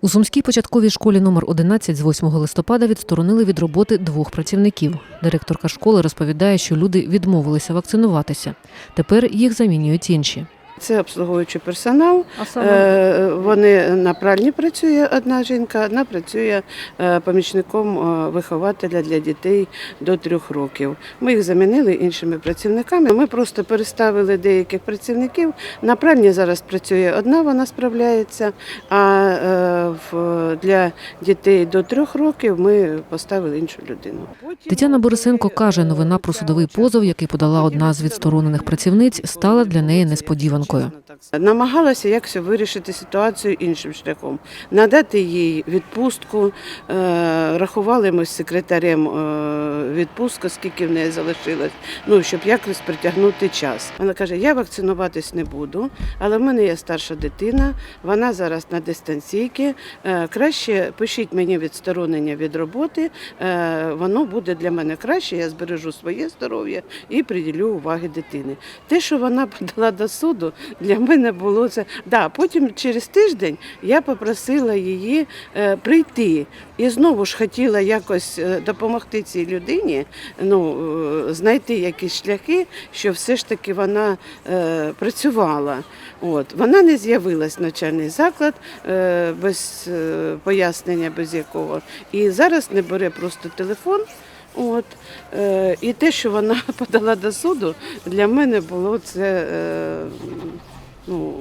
У Сумській початковій школі номер 11 з 8 листопада відсторонили від роботи двох працівників. Директорка школи розповідає, що люди відмовилися вакцинуватися. Тепер їх замінюють інші. Це обслуговуючий персонал. А Е, Вони на пральні працює одна жінка, одна працює е, помічником е, вихователя для дітей до трьох років. Ми їх замінили іншими працівниками. Ми просто переставили деяких працівників. На пральні зараз працює одна, вона справляється. А для дітей до трьох років ми поставили іншу людину. Тетяна Борисенко каже, новина про судовий позов, який подала одна з відсторонених працівниць, стала для неї несподіванкою. Намагалася якось вирішити ситуацію іншим шляхом, надати їй відпустку. е, Рахували ми з секретарем е, відпустку, скільки в неї залишилось, ну щоб якось притягнути час. Вона каже: я вакцинуватись не буду, але в мене є старша дитина, вона зараз на дистанційці. е, Краще пишіть мені відсторонення від роботи, воно буде для мене краще. Я збережу своє здоров'я і приділю уваги дитини. Те, що вона подала до суду, для мене було це. Да, потім через тиждень я попросила її е, прийти і знову ж хотіла якось е, допомогти цій людині, ну е, знайти якісь шляхи, що все ж таки вона працювала. От вона не з'явилась в навчальний заклад без пояснення, без якого. І зараз не бере просто телефон. От е, і те, що вона подала до суду, для мене було це е, ну,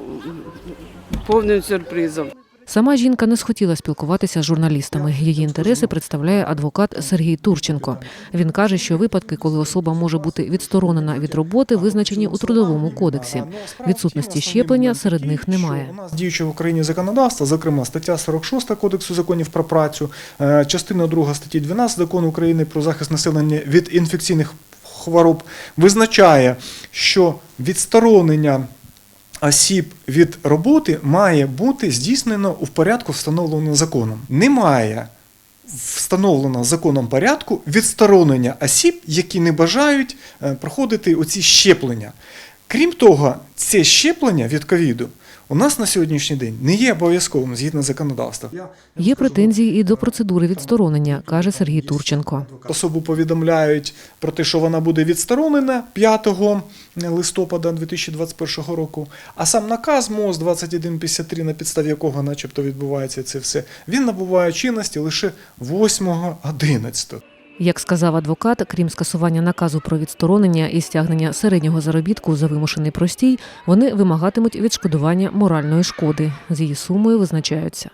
повним сюрпризом. Сама жінка не схотіла спілкуватися з журналістами. Її інтереси представляє адвокат Сергій Турченко. Він каже, що випадки, коли особа може бути відсторонена від роботи, визначені у трудовому кодексі. Відсутності щеплення серед них немає. Діюче в Україні законодавство, зокрема стаття 46 Кодексу законів про працю, е, частина 2 статті 12 Закону України про захист населення від інфекційних хвороб визначає, що відсторонення осіб від роботи має бути здійснено у порядку, встановленому законом. Немає встановлено законом порядку відсторонення осіб, які не бажають е, проходити оці щеплення. Крім того, це щеплення від ковіду у нас на сьогоднішній день не є обов'язковим згідно законодавства. Є претензії і до процедури відсторонення, каже Сергій Турченко. Особу повідомляють про те, що вона буде відсторонена 5 листопада 2021 року. А сам наказ МОЗ 2153, на підставі якого начебто відбувається це все, він набуває чинності лише 8.11. Як сказав адвокат, крім скасування наказу про відсторонення і стягнення середнього заробітку за вимушений простій, вони вимагатимуть відшкодування моральної шкоди. З її сумою визначаються.